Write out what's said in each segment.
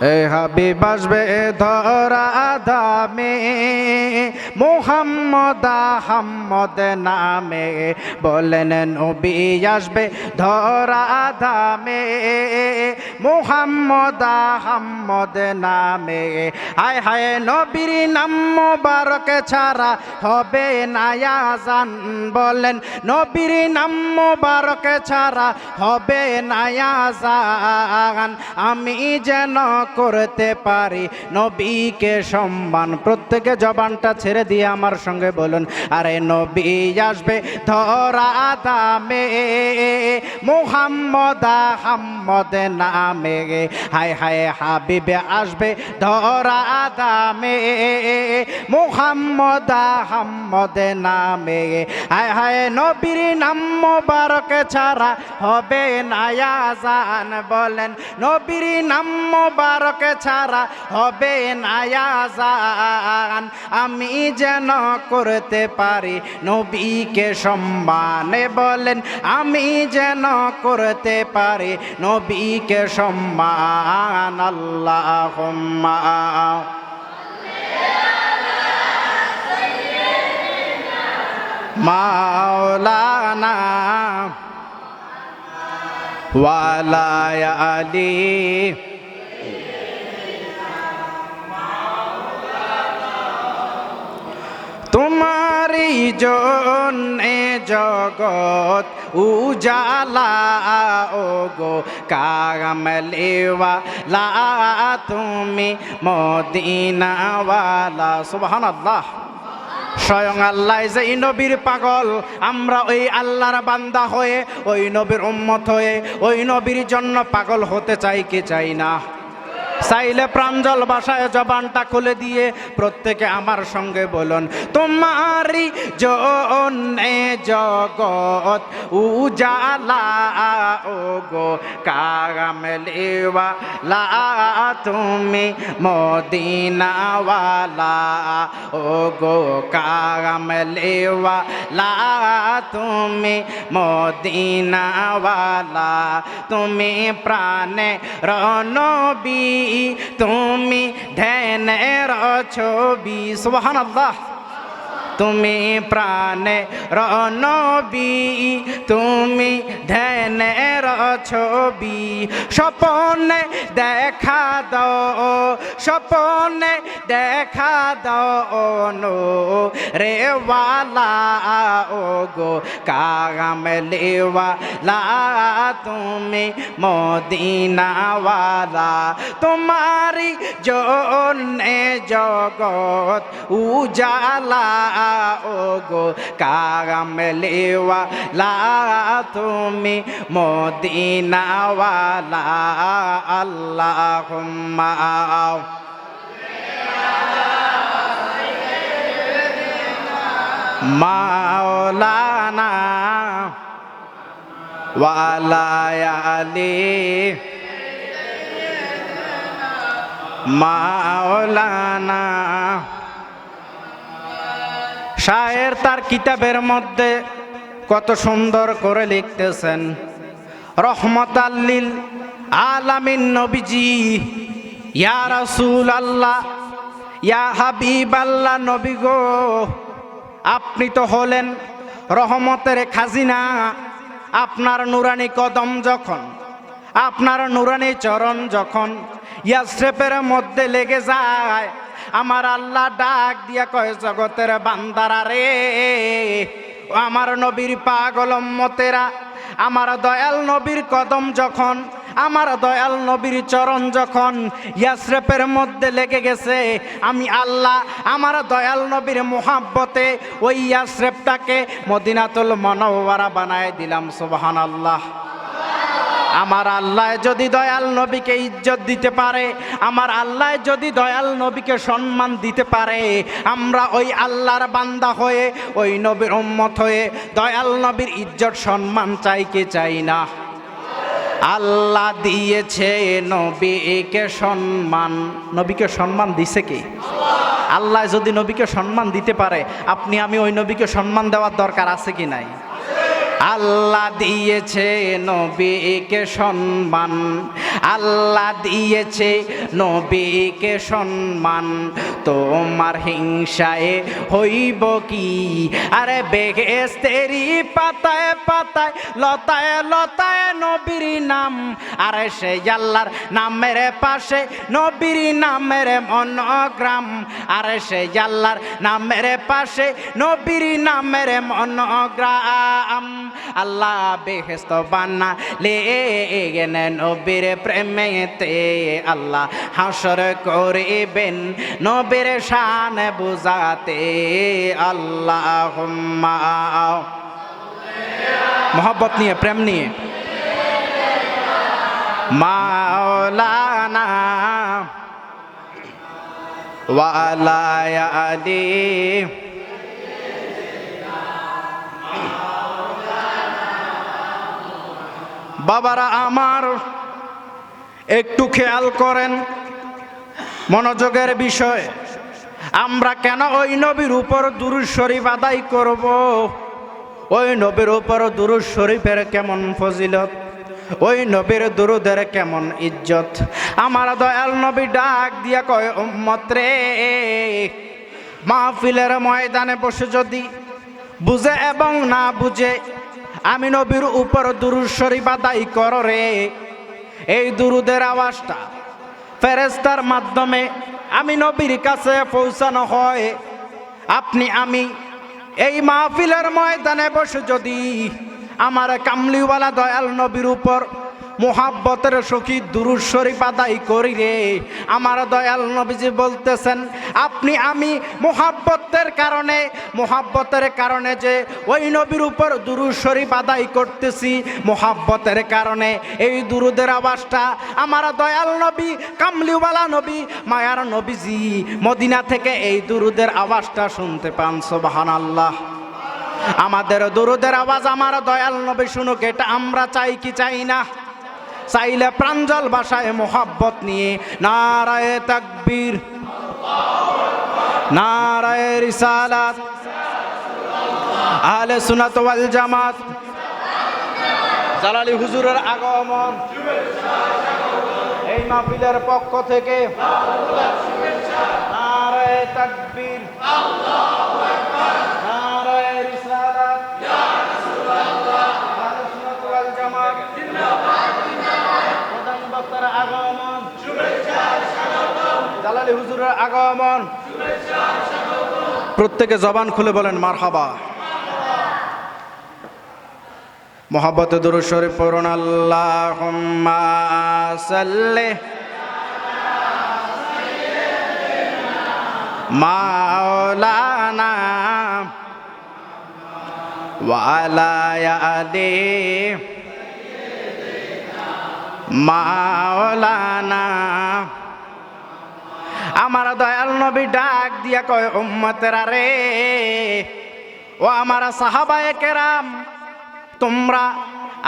এ হাবিব আসবে ধরা দামে মোহাম্মদ আহম্মদ নামে। বলেন নবী আসবে ধরা দামে মোহাম্মদ আহম্মদ নামে। হায় হায় নবীর নাম মোবারক ছাড়া হবে নায়াজান বলেন নবীর নাম মোবারক ছাড়া হবে নায়াজান আমি যেন করতে পারি। নবীকে সম্মান, প্রত্যেকে জবানটা ছেড়ে দিয়ে আমার সঙ্গে বলুন, আরে নবী আসবে ধরা দামে, মোহাম্মদ আহম্মদ নামে, হায় হায় হাবিবে আসবে ধরা দামে, মোহাম্মদ আহম্মদ নামে, হায় হায় নবীর নাম মোবারক ছাড়া হবে নায়াজান বলেন, নবীর নাম মোবারক ছাড়া হবে নায়াজান আমি যেন করতে পারি নবীকে সম্মানে বলেন, আমি যেন করতে পারি নবীকে সম্মান। আল্লাহ মাওলানা ওয়ালায় আলী জন্যে জগৎ উজালা ও গো কামলেওয়া লা তুমি মদিনাওয়ালা। সুবহান আল্লাহ স্বয়ং আল্লাহ যে এই নবীর পাগল, আমরা ওই আল্লাহর বান্দা হয়ে, ওই নবীর উম্মত হয়ে, ওই নবীর জন্য পাগল হতে চাই কি চাই না? চাইলে প্রাঞ্জল ভাষায় জবানটা খুলে দিয়ে প্রত্যেকে আমার সঙ্গে বলুন, তোমারই জন্যে জগৎ উজালা ও গো কামলেওয়া লা তুমি মদিনাওয়ালা ও গো কামলেওয়া লা তুমি মদিনাওয়ালা, তুমি প্রাণে রনবী তুমি ধ্যানের ছবি সোহান আল্লাহ তুমি প্রাণে রনবী তুমি ধ্যানের ছবি স্বপনে দেখা দাও, স্বপনে দেখা দাও নো রেওয়ালা ও গো কামলেওয়ালা তুমি মদিনাওয়ালা। তোমারি জন্যে জগৎ উজালা ও গো কামলেওয়া লা তুমি মদিনাওয়ালা আল্লাহ মাওলানা ওয়ালায়ালি মাওলানা শায়ের তার কিতাবের মধ্যে কত সুন্দর করে লিখতেছেন, রহমত আল্লিল আলামিন নবীজি, ইয়া রাসূল আল্লাহ ইয়া হাবিব আল্লাহ নবী গো, আপনি তো হলেন রহমতের খাজিনা, আপনার নুরানি কদম যখন আপনার নুরানি চরণ যখন ইয়াসরেপের মধ্যে লেগে যায়, আমার আল্লাহ ডাক দিয়া কয়, জগতের বান্দারা রে, আমার নবীর পাগল মতেরা আমার দয়াল নবীর কদম যখন, আমার দয়াল নবীর চরণ যখন ইয়াসরেপের মধ্যে লেগে গেছে, আমি আল্লাহ আমার দয়াল নবীর মোহাব্বতে ওই ইয়াসরেপটাকে মদিনাতুল মনোয়ারা বানায় দিলাম সুবহান আল্লাহ আমার আল্লাহ যদি দয়াল নবীকে ইজ্জত দিতে পারে, আমার আল্লাহ যদি দয়াল নবীকে সম্মান দিতে পারে, আমরা ওই আল্লাহর বান্দা হয়ে, ওই নবীর উম্মত হয়ে দয়াল নবীর ইজ্জত সম্মান চাই চাই না? আল্লাহ দিয়েছে নবীকে সম্মান। নবীকে সম্মান দিছে কি? আল্লাহ যদি নবীকে সম্মান দিতে পারে, আপনি আমি ওই নবীকে সম্মান দেওয়ার দরকার আছে কি নাই? আল্লাহ দিয়েছে নবীকে সম্মান। আল্লাহ দিয়েছে নবীকে সম্মান। তোমার হিংসায় হইব কি? আরে বেহেস্তেরি পাতায় পাতায়, লতায় লতায় নবীর নাম। আরে সে আল্লাহর নামের পাশে নবীর নামের মনগ্রাম। আরে সে আল্লাহর নামের পাশে নবীর নামের মনগ্রাম। আল্লাহ বেহেস্ত বান্না লে গেনে নবীর প্রেমেতে আল্লাহ হাসর করিবেন। নবীর শান বুঝাতে আল্লাহ মোহব্বত নিয়ে, প্রেম নিয়ে। মাওলানা ওয়ালা আলী বাবারা আমার, একটু খেয়াল করেন মনোযোগের বিষয়। আমরা কেন ওই নবীর উপর দুরুদ শরীফ আদায় করব? ওই নবীর উপর দুরুদ শরীফের কেমন ফজিলত? ওই নবীর দুরুদের কেমন ইজ্জত? আমার দয়াল নবী ডাক দিয়া কয়, উম্মত রে, মাহফিলের ময়দানে বসে যদি বুঝে এবং না বুঝে আমি নবীর উপর দুরুশ্বরী আদায় কর রে। এই দুরুদের আওয়াজটা ফেরেস্তার মাধ্যমে আমি নবীর কাছে পৌঁছানো হয়। আপনি, আমি এই মাহফিলের ময়দানে বসে যদি আমার কামলিওয়ালা দয়াল নবীর উপর মোহাব্বতের সখী দুরুদ শরীফ আদায় করি রে। আমার দয়াল নবীজি বলতেছেন, আপনি, আমি মোহাব্বতের কারণে মোহাব্বতের কারণে যে ওই নবীর উপর দুরুদ শরীফ আদায় করতেছি, মোহাব্বতের কারণে এই দুরুদের আওয়াজটা আমার দয়াল নবী, কামলিওয়ালা নবী, মায়ার নবীজি মদিনা থেকে এই দুরুদের আওয়াজটা শুনতে পান সোবাহান আল্লাহ আমাদের দুরুদের আওয়াজ আমার দয়াল নবী শুনুক, এটা আমরা চাই কি চাই না? চাইলে প্রাঞ্জল ভাষায় মোহাব্বত নিয়ে নারায় তাকবীর, নারায় রিসালাত, আহলে সুনাত ওয়াল জামাত, জালালি হুজুরের আগমন। এই মাহফিলের পক্ষ থেকে নারায় তাকবীর। নারায় জালালি হুজুরের আগমন। প্রত্যেকে জবান খুলে বলেন, মারহাবা। মোহাম্মত দুরু শরীফ পড়ুন আল্লাহ মাওলানা ওয়ালা আলী মাওলানা আমার দয়াল নবী ডাক দিয়া কয়, উম্মতেরা রে, ও আমার সাহাবায়ে কেরাম, তোমরা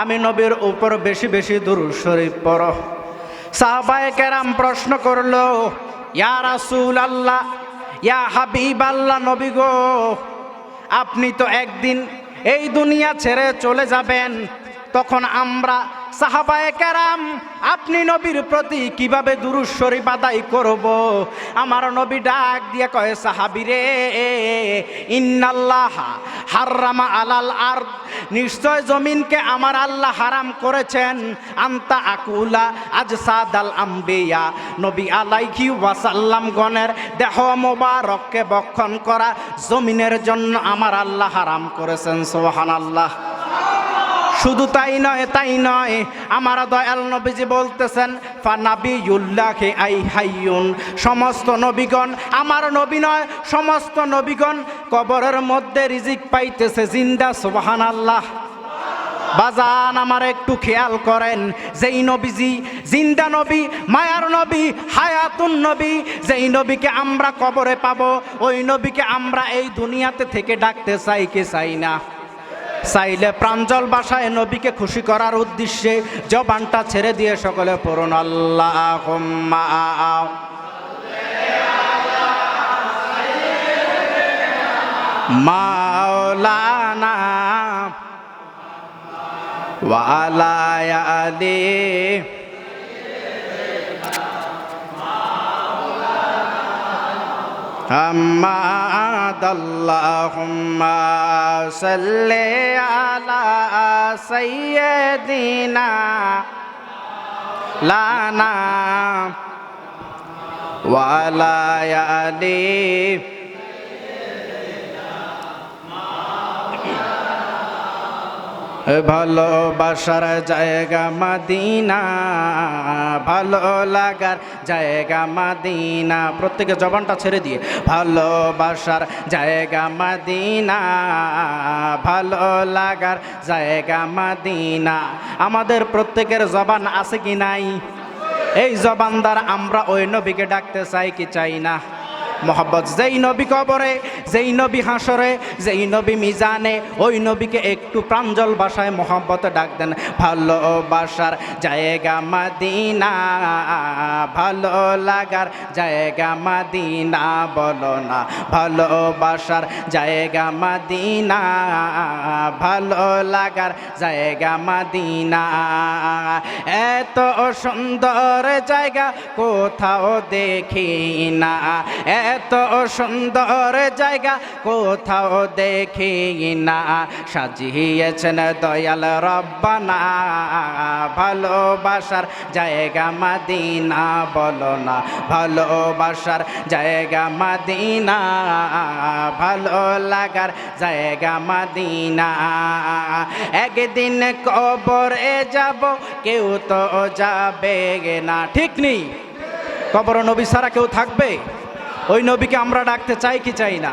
আমি নবীর উপর বেশি বেশি দূর শরীফ পড়ো। সাহাবায়ে কেরাম প্রশ্ন করল, ইয়া রাসূল আল্লাহ ইয়া হাবিব আল্লাহ নবী গো, আপনি তো একদিন এই দুনিয়া ছেড়ে চলে যাবেন, তখন আমরা সাহাবায়ে কেরাম, আপনি নবীর প্রতি কীভাবে শরীফ আদায় করব? আমার নবী ডাক দিয়ে কয় সাহাবিরে ইন্নাল্লাহ হাররামা আলাল আর নিশ্চয় জমিনকে আমার আল্লাহ হারাম করেছেন। আন্তা আকুলা আজ সাদাল আম্বিয়া। নবী আলাইহি ওয়াসাল্লাম গণের দেহ মোবারককে বক্ষণ করা জমিনের জন্য আমার আল্লাহ হারাম করেছেন সোহান আল্লাহ শুধু তাই নয় তাই নয়। আমার দয়াল নবীজি বলতেছেন ফানাবিউল্লাহে আই হাইয়ুন। সমস্ত নবীগণ, আমার নবী নয়, সমস্ত নবীগণ কবরের মধ্যে রিজিক পাইতেছে, জিন্দা সুবহান আল্লাহ বাজান, আমার একটু খেয়াল করেন, যেই নবীজি জিন্দা নবী, মায়ার নবী, হায়াতুন নবী, যেই নবীকে আমরা কবরে পাবো, ওই নবীকে আমরা এই দুনিয়াতে থেকে ডাকতে চাই কি চাই না? চাইলে প্রাঞ্জল বাসায় নবীকে খুশি করার উদ্দেশ্যে জবানটা ছেড়ে দিয়ে সকলে পড়ুন আল্লাহ মাওলানা ওয়ালায়ালি آله حمد اللهم صل على سيدنا لنا وعلى آله ভালোবাসার জায়গা মাদিনা, ভালো লাগার জায়গা মাদিনা। প্রত্যেকে জবানটা ছেড়ে দিয়ে, ভালোবাসার জায়গা মাদিনা, ভালো লাগার জায়গা মাদিনা। আমাদের প্রত্যেকের জবান আছে কি নাই? এই জবান দ্বারা আমরা ওই নবীকে ডাকতে চাই কি চাই না? মোহাম্মদ যেই নবী কবরে, যেই নবী হাসরে, যেই নবী মিজানে, ওই নবীকে একটু প্রাঞ্জল ভাষায় মোহাম্মত ডাক দেন। ভালোবাসার জায়গা মাদিনা, ভালো লাগার জায়গা মাদিনা, বলো না ভালোবাসার জায়গা মাদিনা, ভালো লাগার জায়গা মাদিনা। এত সুন্দর জায়গা কোথাও দেখি না এত সুন্দর জায়গা কোথাও দেখি না সাজিয়েছেন দয়াল রব্বানা, ভালোবাসার জায়গা মাদিনা, বলো না, ভালোবাসার জায়গা মাদিনা, ভালো লাগার জায়গা মাদিনা। একদিন কবরে যাব, কেউ তো যাবে না, ঠিক নেই? কবর নবী ছাড়া কেউ থাকবে? ওই নবীকে আমরা ডাকতে চাই কি চাই না?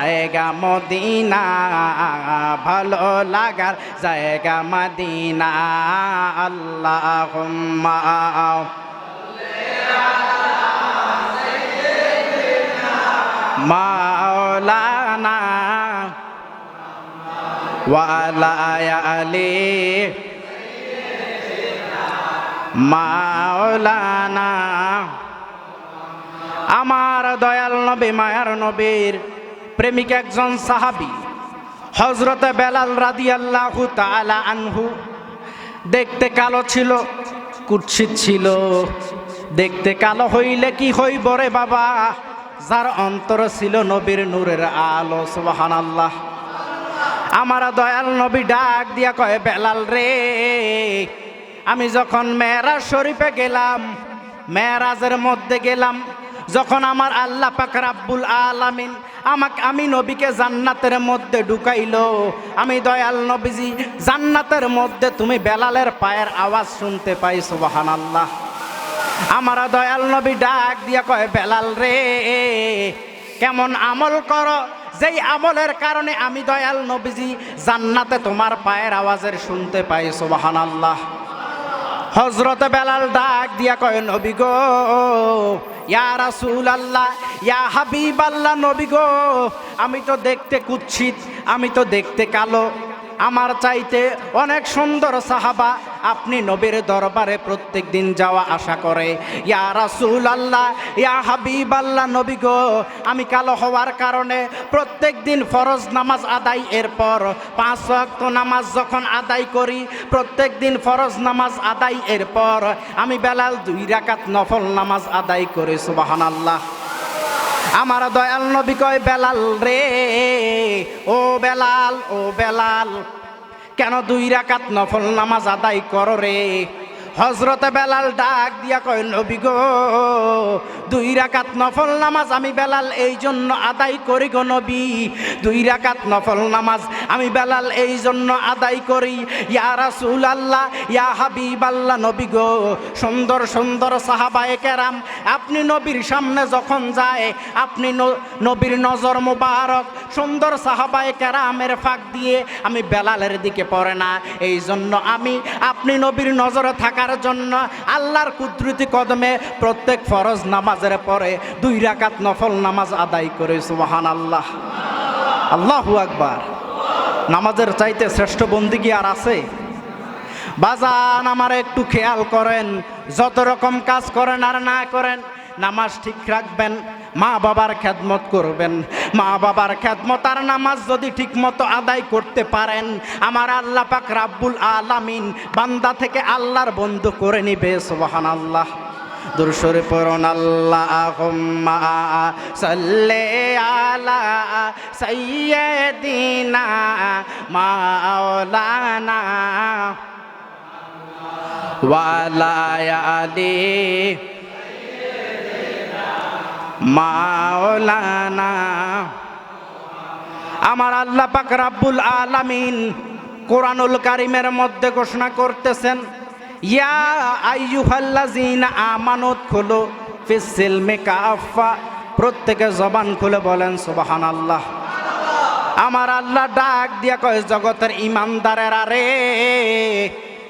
মদিনা ভালো লাগার জায়গা মদিনা। আল্লাহ মাওলানা মাওলানা। আমার দয়াল নবী মায়ার নবীর প্রেমিক একজন সাহাবি হজরতে বেলাল রাদি আল্লাহ তালা আনহু, দেখতে কালো ছিল, কুৎসিত ছিল। দেখতে কালো হইলে কি হইব রে বাবা? যার অন্তর ছিল নবীর নূরের আলো সুবাহান আল্লাহ আমার দয়াল নবী ডাক দিয়া কয়, বেলাল রে, আমি যখন মেয়েরাজ শরীফে গেলাম, মেয়েরাজের মধ্যে গেলাম যখন আমার আল্লাহ পাক রাব্বুল আলামিন আমাকে আমি নবীকে জান্নাতের মধ্যে ঢুকাইলো, আমি দয়াল নবীজি, জান্নাতের মধ্যে তুমি বেলালের পায়ের আওয়াজ শুনতে পাই সুবাহান আল্লাহ আমার দয়াল নবী ডাক দিয়া কয়, বেলাল রে, কেমন আমল কর? যেই আমলের কারণে আমি দয়াল নবীজি জান্নাতে তোমার পায়ের আওয়াজের শুনতে পাই সুবাহান আল্লাহ হজরত বেলাল ডাক দিয়া কয়, নবী গো, ইয়া রাসূল আল্লাহ ইয়া হাবিব আল্লাহ নবী গো, আমি তো দেখতে কুচ্ছিত আমি তো দেখতে কালো। আমার চাইতে অনেক সুন্দর সাহাবা আপনি নবীর দরবারে প্রত্যেক দিন যাওয়া আশা করে। ইয়া রাসূল আল্লাহ ইয়া হাবিব আল্লাহ নবী গো, আমি কালো হওয়ার কারণে প্রত্যেক দিন ফরজ নামাজ আদায়, এরপর পাঁচ ওয়াক্ত নামাজ যখন আদায় করি প্রত্যেক দিন ফরজ নামাজ আদায়, এরপর আমি বেলাল দুই রাকাত নফল নামাজ আদায় করি সুবাহান আল্লাহ আমার দয়াল নবী কয়, বেলাল রে, ও বেলাল ও বেলাল, কেন দুই রাকাত নফল নামাজ আদায় কর রে? হজরতে বেলাল ডাক দিয়া কয়, নবী গো, দুই রাকাত নফল নামাজ আমি বেলাল এই জন্য আদায় করি গো নবী। দুই রাকাত নফল নামাজ আমি বেলাল এই জন্য আদায় করি। ইয়া রাসূল আল্লাহ ইয়া হাবিব আল্লাহ নবী গো, সুন্দর সুন্দর সাহাবায়ে কেরাম, আপনি নবীর সামনে যখন যায়, আপনি নবীর নজর মোবারক, সুন্দর সাহাবায়ে কেরামের ফাঁক দিয়ে আমি বেলালের দিকে পড়ে না। এই জন্য আমি, আপনি নবীর নজরে থাকার জন্য আল্লাহর কুদরতি কদমে প্রত্যেক ফরজ নামাজের পরে দুই রাকাত নফল নামাজ আদায় করে সুবাহান আল্লাহ আল্লাহ আকবার। নামাজের চাইতে শ্রেষ্ঠ বন্দিগি আর আছে? বাজান, আমার একটু খেয়াল করেন। যত রকম কাজ করেন আর না করেন নামাজ ঠিক রাখবেন, মা বাবার খেদমত করবেন। মা বাবার খেদমত আর নামাজ যদি ঠিক মতো আদায় করতে পারেন, আমার আল্লাহ পাক রাব্বুল আলামিন বান্দা থেকে আল্লাহর বন্ধু করে নিবে সুবহান আল্লাহ দুরসরে পড়ুন আল্লাহ সাল্লে আলা সাইয়্যিদিনা মাওলানা ওয়ালায়ালি মাওলানা। আমার আল্লাহ পাক রাব্বুল আলামিন কোরআনুল কারিমের মধ্যে ঘোষণা করতেছেন, ইয়া আইয়ুহাল্লাযিনা আমানুত খুলু ফিস সিলমি কাফা প্রত্যেকে জবান খুলে বলেন, সুবহানাল্লাহ। আমার আল্লাহ ডাক দিয়া কয়, জগতের ইমানদারের আরে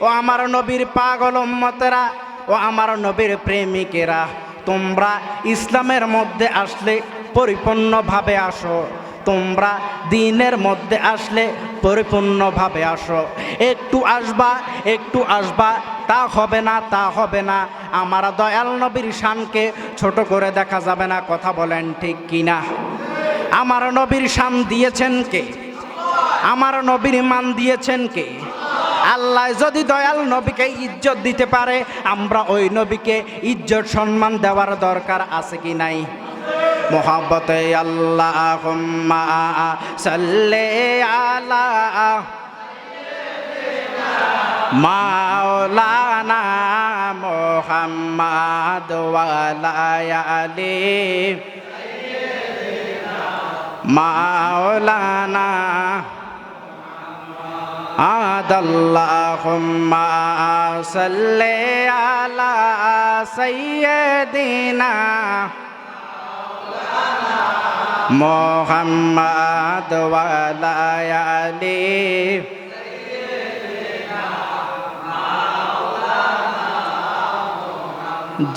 ও আমার নবীর পাগল উম্মতেরা, ও আমার নবীর প্রেমিকেরা। তোমরা ইসলামের মধ্যে আসলে পরিপূর্ণভাবে আসো। তোমরা দিনের মধ্যে আসলে পরিপূর্ণভাবে আসো। একটু আসবা একটু আসবা, তা হবে না, তা হবে না। আমার দয়াল নবীর শানকে ছোট করে দেখা যাবে না, কথা বলেন ঠিক কিনা? আমার নবীর শান দিয়েছেন কে? আমার নবীর মান দিয়েছেন কে? আল্লাহ যদি দয়াল নবীকে ইজ্জত দিতে পারে, আমরা ওই নবীকে ইজ্জত সম্মান দেওয়ার দরকার আছে কি নাই? মোহাব্বতে আল্লাহ সাল্লে মাওলানা মোহাম্মদ ওয়ালায়ালি মাওলানা আদাল্লাহুম্মা সাল্লি আলা সাইয়্যিদিনা মোহাম্মদ ওয়ালায়ালি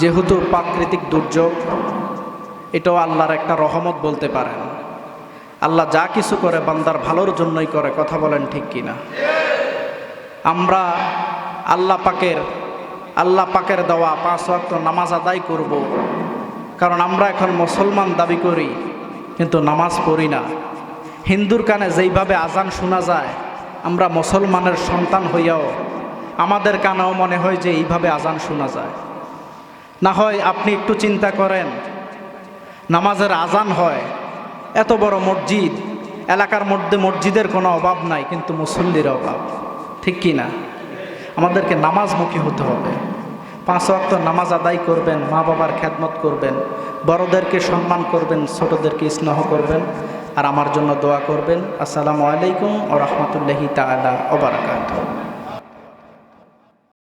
যেহেতু প্রাকৃতিক দুর্যোগ, এটাও আল্লাহর একটা রহমত বলতে পারেন। আল্লাহ যা কিছু করে বান্দার ভালোর জন্যই করে, কথা বলেন ঠিক কিনা? আমরা আল্লাহ পাকের আল্লাহ পাকের দেওয়া পাঁচ ওয়াক্ত নামাজ আদায় করব। কারণ আমরা এখন মুসলমান দাবি করি, কিন্তু নামাজ পড়ি না। হিন্দুর কানে যেইভাবে আজান শোনা যায়, আমরা মুসলমানের সন্তান হইয়াও আমাদের কানেও মনে হয় যে এইভাবে আজান শোনা যায়। না হয় আপনি একটু চিন্তা করেন, নামাজের আজান হয় এত বড় মসজিদ, এলাকার মধ্যে মসজিদের কোনো অভাব নাই, কিন্তু মুসল্লির অভাব। ঠিক কি না? আমাদেরকে নামাজমুখী হতে হবে। পাঁচ ওয়াক্ত নামাজ আদায় করবেন মা বাবার খ্যাতমত করবেন, বড়দেরকে সম্মান করবেন, ছোটদেরকে স্নেহ করবেন, আর আমার জন্য দোয়া করবেন। আসসালামু আলাইকুম ও রহমতুল্লাহি তালা ওবরাকাত